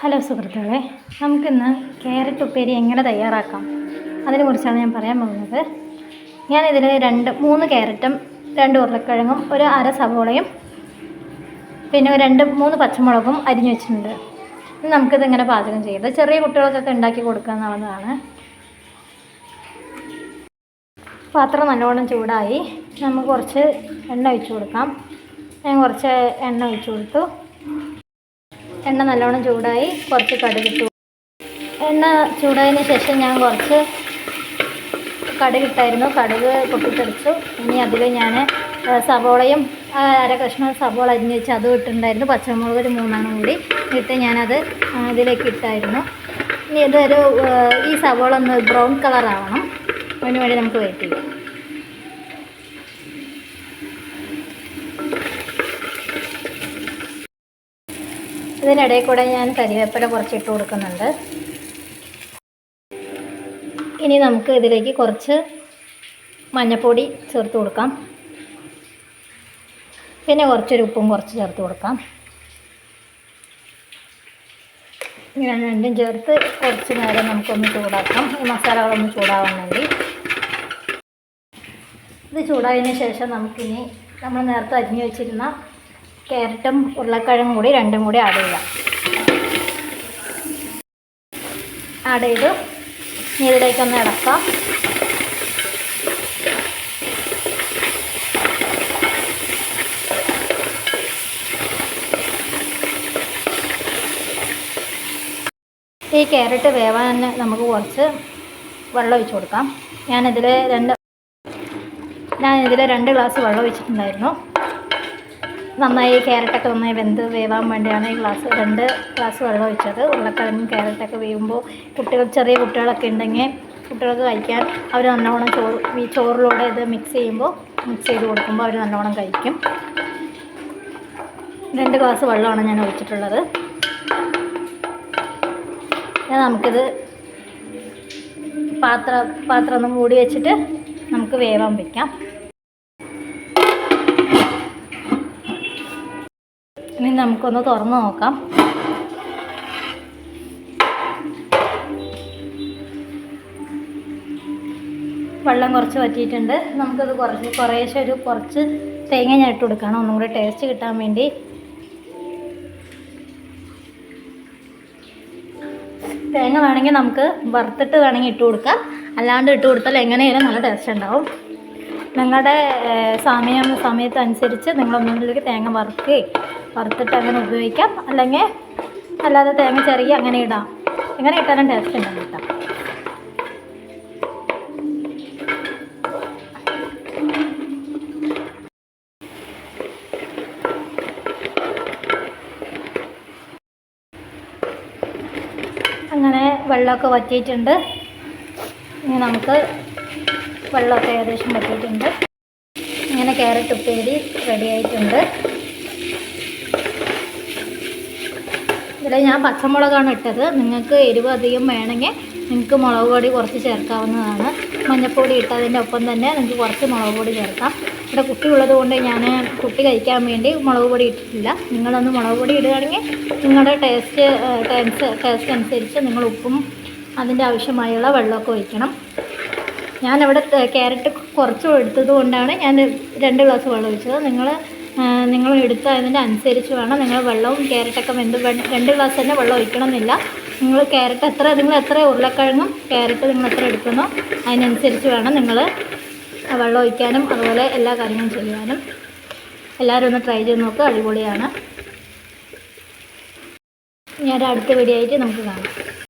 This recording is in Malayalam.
ഹലോ സുഹൃത്തുക്കളെ നമുക്കിന്ന് ക്യാരറ്റ് ഉപ്പേരി എങ്ങനെ തയ്യാറാക്കാം? അതിനെക്കുറിച്ചാണ് ഞാൻ പറയാൻ പോകുന്നത്. ഞാനിതിൽ രണ്ട് മൂന്ന് ക്യാരറ്റും രണ്ട് ഉരുളക്കിഴങ്ങും ഒരു അര സവോളയും പിന്നെ രണ്ട് മൂന്ന് പച്ചമുളകും അരിഞ്ഞു വെച്ചിട്ടുണ്ട്. ഇനി നമുക്കിത് ഇങ്ങനെ പാചകം ചെയ്ത് ചെറിയ കുട്ടികൾക്കൊക്കെ ഉണ്ടാക്കി കൊടുക്കുക എന്നുള്ളതാണ്. പാത്രം നല്ലോണം ചൂടായി. നമുക്ക് കുറച്ച് എണ്ണ ഒഴിച്ചു കൊടുക്കാം. ഞാൻ കുറച്ച് എണ്ണ ഒഴിച്ചു കൊടുത്തു. എണ്ണ നല്ലോണം ചൂടായി കുറച്ച് കടുകിട്ടു എണ്ണ ചൂടായതിന് ശേഷം ഞാൻ കുറച്ച് കടുകിട്ടായിരുന്നു കടുക് പൊട്ടിത്തെറിച്ചു. ഇനി അതിൽ ഞാൻ സവോളയും അര കഷ്ണം സവോള അരിഞ്ഞ് വെച്ച് അതും ഇട്ടിട്ടുണ്ടായിരുന്നു. പച്ചമുളക് ഒരു മൂന്നെണ്ണം കൂടി ഇട്ട് ഞാനത് ഇതിലേക്ക് ഇട്ടായിരുന്നു. ഇനി ഇതൊരു ഈ സവോള ഒന്ന് ബ്രൗൺ കളറാവണം അതിന് വേണ്ടി നമുക്ക് വെയിറ്റ് ചെയ്യാം. ഇതിനിടയിൽ കൂടെ ഞാൻ കരിവേപ്പില കുറച്ച് ഇട്ട് കൊടുക്കുന്നുണ്ട്. ഇനി നമുക്ക് ഇതിലേക്ക് കുറച്ച് മഞ്ഞൾപ്പൊടി ചേർത്ത് കൊടുക്കാം. പിന്നെ കുറച്ചൊരു ഉപ്പും കുറച്ച് ചേർത്ത് കൊടുക്കാം. ഇങ്ങനെ രണ്ടും ചേർത്ത് കുറച്ച് നേരം നമുക്കൊന്ന് ചൂടാക്കാം. ഈ മസാലകളൊന്ന് ചൂടാവാൻ വേണ്ടി. ഇത് ചൂടായതിന് ശേഷം നമുക്കിനി നമ്മൾ നേരത്തെ അരിഞ്ഞു വെച്ചിരുന്ന ക്യാരറ്റും ഉരുളക്കിഴങ്ങും കൂടി രണ്ടും കൂടി ആഡ് ചെയ്യാം ആഡ് ചെയ്ത്. നീരിലേക്ക് ഇതിലേക്കൊന്ന് ഇളക്കാം. ഈ ക്യാരറ്റ് വേവാൻ നമുക്ക് കുറച്ച് വെള്ളം ഒഴിച്ച് കൊടുക്കാം. ഞാനിതിൽ രണ്ട് ഞാനിതിൽ രണ്ട് ഗ്ലാസ് വെള്ളം ഒഴിച്ചിട്ടുണ്ടായിരുന്നു. നന്നായി ക്യാരറ്റൊക്കെ നന്നായി വെന്ത് വേവാൻ വേണ്ടിയാണ് ഈ ഗ്ലാസ് രണ്ട് ഗ്ലാസ് വെള്ളം ഒഴിച്ചത്. ഉരുളക്കിഴങ്ങും ക്യാരറ്റൊക്കെ വേവുമ്പോൾ കുട്ടികൾ ചെറിയ കുട്ടികളൊക്കെ ഉണ്ടെങ്കിൽ കുട്ടികൾക്ക് കഴിക്കാൻ അവർ നല്ലവണ്ണം ചോറ് ഈ ചോറിലൂടെ ഇത് മിക്സ് ചെയ്യുമ്പോൾ മിക്സ് ചെയ്ത് കൊടുക്കുമ്പോൾ അവർ നല്ലവണ്ണം കഴിക്കും. രണ്ട് ഗ്ലാസ് വെള്ളമാണ് ഞാൻ ഒഴിച്ചിട്ടുള്ളത്. നമുക്കിത് പാത്രം പാത്രം ഒന്ന് മൂടി വെച്ചിട്ട് നമുക്ക് വേവാൻ വയ്ക്കാം ഇനി നമുക്കൊന്ന് തുറന്ന് നോക്കാം. വെള്ളം കുറച്ച് വറ്റിയിട്ടുണ്ട്. നമുക്കത് കുറച്ച് കുറേശ്ശെ ഒരു കുറച്ച് തേങ്ങ ഞാൻ ഇട്ട് കൊടുക്കണം. ഒന്നും കൂടി ടേസ്റ്റ് കിട്ടാൻ വേണ്ടി. തേങ്ങ വേണമെങ്കിൽ നമുക്ക് വറുത്തിട്ട് വേണമെങ്കിൽ ഇട്ട് കൊടുക്കാം. അല്ലാണ്ട് ഇട്ട് കൊടുത്താൽ എങ്ങനെയായാലും നല്ല ടേസ്റ്റ് ഉണ്ടാവും. നിങ്ങളുടെ സമയം സമയത്തനുസരിച്ച് നിങ്ങളൊന്നുമില്ലെങ്കിൽ തേങ്ങ വറുക്കുകയും വറുത്തിട്ട് അങ്ങനെ ഉപയോഗിക്കാം. അല്ലെങ്കിൽ അല്ലാതെ തേങ്ങ ചെറിയ അങ്ങനെ ഇടാം. എങ്ങനെ ഇട്ടാലും ടേസ്റ്റ് ഉണ്ടാവും കേട്ടോ. അങ്ങനെ വെള്ളമൊക്കെ വറ്റിയിട്ടുണ്ട്. ഇനി നമുക്ക് വെള്ളമൊക്കെ ഏകദേശം പറ്റിയിട്ടുണ്ട്. ഇങ്ങനെ ക്യാരറ്റ് ഉപ്പേരി റെഡി ആയിട്ടുണ്ട്. ഇതിൽ ഞാൻ പച്ചമുളകാണ് ഇട്ടത്. നിങ്ങൾക്ക് എരിവ് അധികം വേണമെങ്കിൽ നിങ്ങൾക്ക് മുളക് പൊടി കുറച്ച് ചേർക്കാവുന്നതാണ്. മഞ്ഞൾപ്പൊടി ഇട്ടതിന്റെ ഒപ്പം തന്നെ നിങ്ങൾക്ക് കുറച്ച് മുളക് പൊടി ചേർക്കാം. ഇവിടെ കുട്ടി ഉള്ളത് കൊണ്ട് ഞാൻ കുട്ടി കഴിക്കാൻ വേണ്ടി മുളക് പൊടി ഇട്ടിട്ടില്ല. നിങ്ങളൊന്ന് മുളക് പൊടി ഇടുകയാണെങ്കിൽ നിങ്ങളുടെ ടേസ്റ്റ് ടേസ്റ്റ് ടേസ്റ്റ് അനുസരിച്ച് നിങ്ങൾ ഉപ്പും അതിന്റെ ആവശ്യമായുള്ള വെള്ളമൊക്കെ ഒഴിക്കണം. ഞാനിവിടെ ക്യാരറ്റ് കുറച്ച് എടുത്തത് കൊണ്ടാണ് ഞാൻ രണ്ട് ഗ്ലാസ് വെള്ളം ഒഴിച്ചത്. നിങ്ങൾ നിങ്ങൾ എടുത്തതിന്റെ അനുസരിച്ച് വേണം. നിങ്ങൾ വെള്ളവും ക്യാരറ്റൊക്കെ വെന്ത് രണ്ട് ഗ്ലാസ് തന്നെ വെള്ളം ഒഴിക്കണമെന്നില്ല. നിങ്ങൾ ക്യാരറ്റ് എത്ര നിങ്ങൾ എത്ര ഉരുളക്കിഴങ്ങും ക്യാരറ്റ് നിങ്ങൾ എത്ര എടുക്കുന്നോ അതിനനുസരിച്ച് വേണം നിങ്ങൾ വെള്ളം ഒഴിക്കാനും അതുപോലെ എല്ലാ കാര്യങ്ങളും ചെയ്യുവാനും. എല്ലാവരും ഒന്ന് ട്രൈ ചെയ്ത് നോക്കുക അടിപൊളിയാണ്. ഞാൻ അടുത്ത വീഡിയോ ആയിട്ട് നമുക്ക് കാണാം.